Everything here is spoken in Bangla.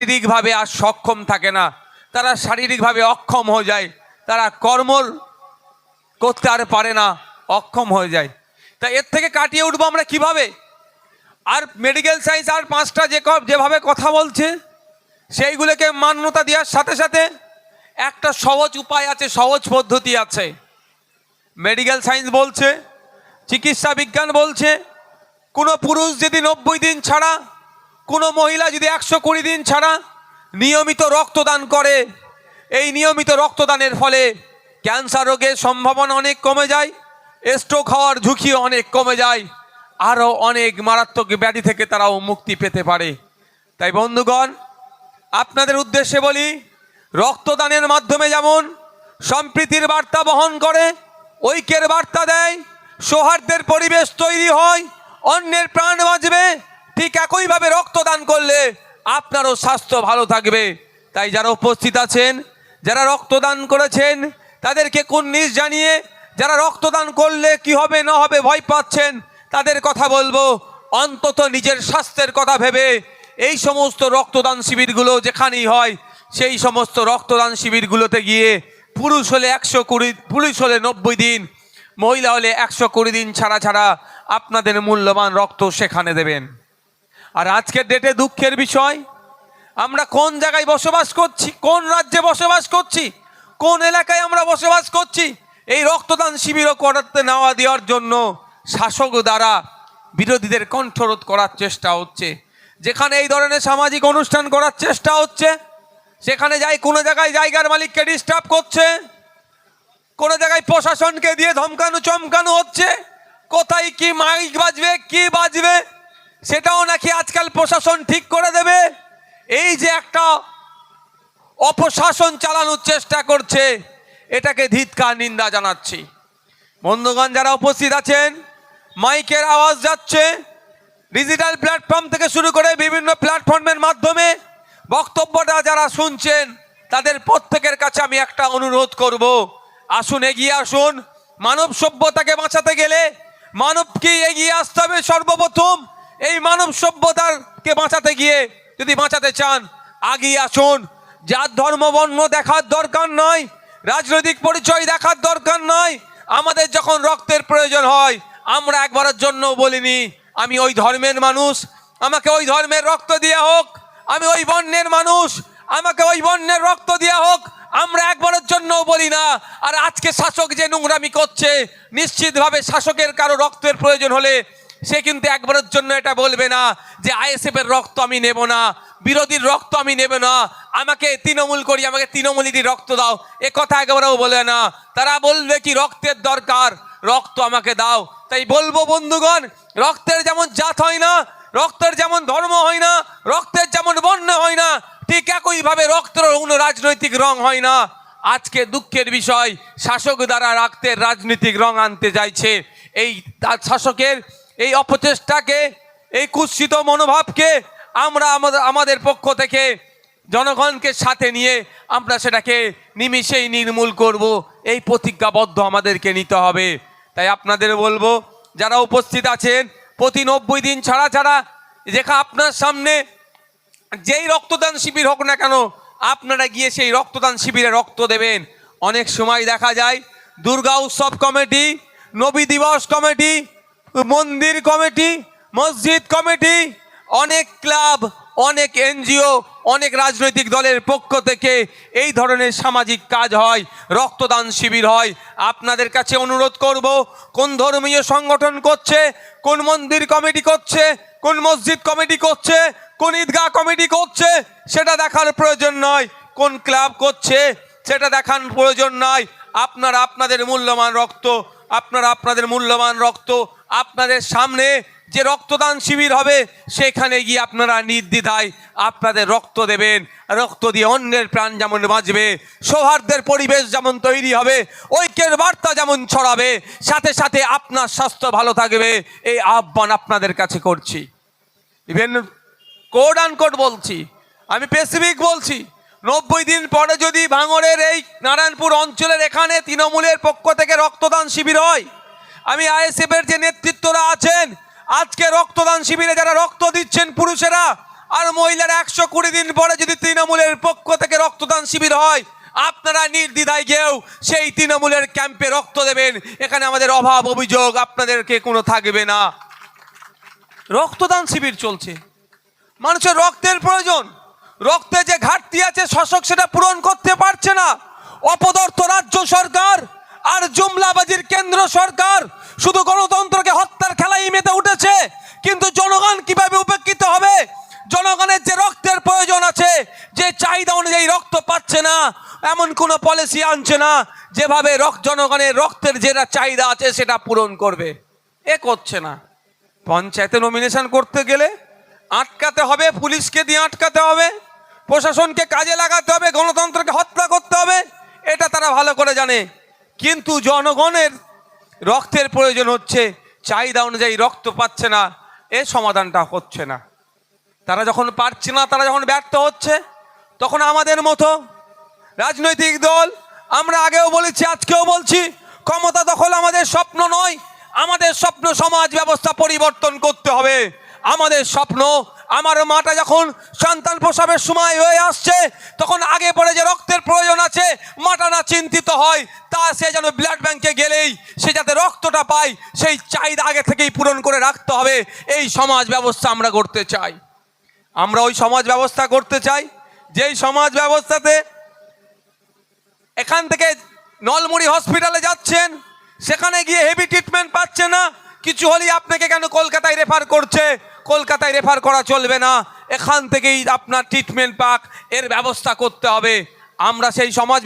শারীরিকভাবে আর সক্ষম থাকে না। তারা শারীরিকভাবে অক্ষম হয়ে যায়। তারা কর্ম করতে আর পারে না, অক্ষম হয়ে যায়। তা এর থেকে কাটিয়ে উঠবো আমরা কীভাবে? আর মেডিকেল সায়েন্স আর পাঁচটা যে যেভাবে কথা বলছে, সেইগুলোকে মান্যতা দেওয়ার সাথে সাথে একটা সহজ উপায় আছে, সহজ পদ্ধতি আছে। মেডিকেল সায়েন্স বলছে, চিকিৎসা বিজ্ঞান বলছে, কোনো পুরুষ যদি নব্বই দিন ছাড়া কোনো মহিলা যদি একশো কুড়ি দিন ছাড়া নিয়মিত রক্তদান করে, এই নিয়মিত রক্তদানের ফলে ক্যান্সার রোগের সম্ভাবনা অনেক কমে যায় স্ট্রোক হওয়ার ঝুঁকি অনেক কমে যায়, আরও অনেক মারাত্মক ব্যাধি থেকে তারাও মুক্তি পেতে পারে। তাই বন্ধুগণ, আপনাদের উদ্দেশ্যে বলি, রক্তদানের মাধ্যমে যেমন সম্প্রীতির বার্তা বহন করে, ঐক্যের বার্তা দেয়, সৌহার্দ্যের পরিবেশ তৈরি হয়, অন্যের প্রাণ বাঁচবে ঠিক একইভাবে রক্তদান করলে আপনারও স্বাস্থ্য ভালো থাকবে। তাই যারা উপস্থিত আছেন, যারা রক্তদান করেছেন, তাদেরকে কুন্নিস জানিয়ে যারা রক্তদান করলে কি হবে, না হবে ভয় পাচ্ছেন, তাদের কথা বলব। অন্তত নিজের স্বাস্থ্যের কথা ভেবে এই সমস্ত রক্তদান শিবিরগুলো যেখানেই হয়, সেই সমস্ত রক্তদান শিবিরগুলোতে গিয়ে পুরুষ হলে একশো কুড়ি, পুরুষ হলে নব্বই দিন, মহিলা হলে একশো কুড়ি দিন ছাড়া ছাড়া আপনাদের মূল্যবান রক্ত সেখানে দেবেন। আর আজকের ডেটে দুঃখের বিষয়। আমরা কোন জায়গায় বসবাস করছি, কোন রাজ্যে বসবাস করছি, কোন এলাকায় আমরা বসবাস করছি, এই রক্তদান শিবিরও করাতে নেওয়া দেওয়ার জন্য শাসক দ্বারা বিরোধীদের কণ্ঠরোধ করার চেষ্টা হচ্ছে। যেখানে এই ধরনের সামাজিক অনুষ্ঠান করার চেষ্টা হচ্ছে, সেখানে যাই কোনো জায়গায় জায়গার মালিককে ডিস্টার্ব করছে, কোনো জায়গায় প্রশাসনকে দিয়ে ধমকানো চমকানো হচ্ছে, কোথায় কি মাইক বাজবে, কি সেটাও নাকি আজকাল প্রশাসন ঠিক করে দেবে? এই যে একটা অপশাসন চালানোর চেষ্টা করছে, এটাকে ধিৎকার নিন্দা জানাচ্ছি। বন্ধুগণ, যারা উপস্থিত আছেন, মাইকের আওয়াজ যাচ্ছে। ডিজিটাল প্ল্যাটফর্ম থেকে শুরু করে বিভিন্ন প্ল্যাটফর্মের মাধ্যমে বক্তব্যটা যারা শুনছেন, তাদের প্রত্যেকের কাছে আমি একটা অনুরোধ করব। আসুন, এগিয়ে আসুন। মানব সভ্যতাকে বাঁচাতে গেলে মানবকে এগিয়ে আসতে হবে সর্বপ্রথম। এই মানব সভ্যতাকে বাঁচাতে গিয়ে যদি বাঁচাতে চান, আগিয়ে আসুন। যার ধর্ম বর্ণ দেখার দরকার নয় রাজনৈতিক পরিচয় দেখার দরকার নয় আমাদের যখন রক্তের প্রয়োজন হয়, আমরা একবারের জন্য বলিনি, আমি ওই ধর্মের মানুষ, আমাকে ওই ধর্মের রক্ত দেওয়া হোক, আমি ওই বর্ণের মানুষ, আমাকে ওই বর্ণের রক্ত দেওয়া হোক, আমরা একবারের জন্য বলি না। আর আজকে শাসক যে নোংরামি করছে, নিশ্চিতভাবে শাসকের কারও রক্তের প্রয়োজন হলে সে কিন্তু একবারের জন্য এটা বলবে না যে আইএসএফ এর রক্ত আমি নেব না, বিরোধীর রক্ত আমি নেব না, আমাকে তৃণমূল করি, আমাকে তৃণমূলীরই রক্ত দাও। এ কথা একেবারেও বলে না। তারা বলবে কি, রক্তের দরকার, রক্ত আমাকে দাও। তাই বলব বন্ধুগণ, রক্তের যেমন জাত হয় না, রক্তের যেমন ধর্ম হয় না, রক্তের যেমন বর্ণ হয় না, ঠিক একইভাবে রক্তের কোনো রাজনৈতিক রং হয় না। আজকে দুঃখের বিষয়, শাসক দ্বারা রক্তের রাজনৈতিক রং আনতে চাইছে এই শাসকের এই অপচেষ্টাকে, এই কুৎসিত মনোভাবকে আমরা আমাদের আমাদের পক্ষ থেকে জনগণকে সাথে নিয়ে আমরা সেটাকে নিমিষেই নির্মূল করব। এই প্রতিজ্ঞাবদ্ধ আমাদেরকে নিতে হবে। তাই আপনাদের বলব, যারা উপস্থিত আছেন, প্রতি নব্বই দিন ছাড়া ছাড়া যেখা আপনার সামনে যেই রক্তদান শিবির হোক না কেন, আপনারা গিয়ে সেই রক্তদান শিবিরে রক্ত দেবেন। অনেক সময় দেখা যায়, দুর্গা উৎসব কমিটি, নবী দিবস কমিটি মন্দির কমিটি, মসজিদ কমিটি, অনেক ক্লাব, অনেক এনজিও, অনেক রাজনৈতিক দলের পক্ষ থেকে এই ধরনের সামাজিক কাজ হয়, রক্তদান শিবির হয়। আপনাদের কাছে অনুরোধ করব, কোন ধর্মীয় সংগঠন করছে, কোন মন্দির কমিটি করছে, কোন মসজিদ কমিটি করছে, কোন ঈদগাহ কমিটি করছে, সেটা দেখার প্রয়োজন নয়। কোন ক্লাব করছে, সেটা দেখার প্রয়োজন নয়। আপনারা আপনাদের মূল্যবান রক্ত আপনারা আপনাদের মূল্যবান রক্ত আপনাদের সামনে যে রক্তদান শিবির হবে, সেখানে গিয়ে আপনারা নির্দ্বিধায় আপনাদের রক্ত দেবেন। রক্ত দিয়ে অন্যের প্রাণ যেমন বাঁচবে, সৌহার্দ্যের পরিবেশ যেমন তৈরি হবে, ঐক্যের বার্তা যেমন ছড়াবে, সাথে সাথে আপনার স্বাস্থ্য ভালো থাকবে। এই আহ্বান আপনাদের কাছে করছি। ইভেন কোড আন কোড বলছি। আমি স্পেসিফিক বলছি। নব্বই দিন পরে যদি ভাঙড়ের এই নারায়ণপুর অঞ্চলের এখানে তৃণমূলের পক্ষ থেকে রক্তদান শিবির হয়, আমি আইএসএফ এর যে নেতৃত্বরা আছেন, আজকে রক্তদান শিবিরে যারা রক্ত দিচ্ছেন পুরুষেরা আর মহিলারা একশো কুড়ি দিন পরে যদি তৃণমূলের পক্ষ থেকে রক্তদান শিবির হয়, আপনারা নির্দ্বিধায় গিয়েও সেই তৃণমূলের ক্যাম্পে রক্ত দেবেন। এখানে আমাদের অভাব অভিযোগ আপনাদেরকে কোনো থাকবে না। রক্তদান শিবির চলছে। মানুষের রক্তের প্রয়োজন। রক্তে যে ঘাটতি আছে শাসক সেটা পূরণ করতে পারছে না। অপদর্থ রাজ্য সরকার আর জুমলাবাজির কেন্দ্র সরকার শুধু গণতন্ত্রকে হত্যার খেলায় মেতে উঠেছে, কিন্তু জনগণ কীভাবে উপেক্ষিত হবে? জনগণের যে রক্তের প্রয়োজন আছে, যে চাহিদা অনুযায়ী রক্ত পাচ্ছে না, এমন কোনো পলিসি আনছে না, যেভাবে রক্ত, জনগণের রক্তের যেটা চাহিদা আছে সেটা পূরণ করবে। এ করছে না। পঞ্চায়েতে নমিনেশন করতে গেলে আটকাতে হবে, পুলিশকে দিয়ে আটকাতে হবে। প্রশাসনকে কাজে লাগাতে হবে, গণতন্ত্রকে হত্যা করতে হবে, এটা তারা ভালো করে জানে। কিন্তু জনগণের রক্তের প্রয়োজন হচ্ছে, চাহিদা অনুযায়ী রক্ত পাচ্ছে না, এ সমাধানটা হচ্ছে না। তারা যখন পারছে না, তারা যখন ব্যর্থ হচ্ছে, তখন আমাদের মতো রাজনৈতিক দল, আমরা আগেও বলেছি, আজকেও বলছি, ক্ষমতা দখল আমাদের স্বপ্ন নয়, আমাদের স্বপ্ন সমাজ ব্যবস্থা পরিবর্তন করতে হবে। আমাদের স্বপ্ন, আমার মাটা যখন সন্তান প্রসবের সময় হয়ে আসছে, তখন আগে পরে যে রক্তের প্রয়োজন আছে, মাটা না চিন্তিত হয়, তা সে যেন ব্লাড ব্যাংকে গেলেই, সে যাতে রক্তটা পায়, সেই চাহিদা আগে থেকেই পূরণ করে রাখতে হবে। এই সমাজ ব্যবস্থা আমরা করতে চাই। আমরা ওই সমাজ ব্যবস্থা করতে চাই। যেই সমাজ ব্যবস্থাতে এখান থেকে নলমুড়ি হসপিটালে যাচ্ছেন, সেখানে গিয়ে হেভি ট্রিটমেন্ট পাচ্ছে না কিছু হলেই আপনাকে কেন কলকাতায় রেফার করছে? কলকাতায় রেফার করা চলবে না। এখান থেকেই আপনার ট্রিটমেন্ট পাক, এর ব্যবস্থা করতে হবে। আমরা সেই সমাজ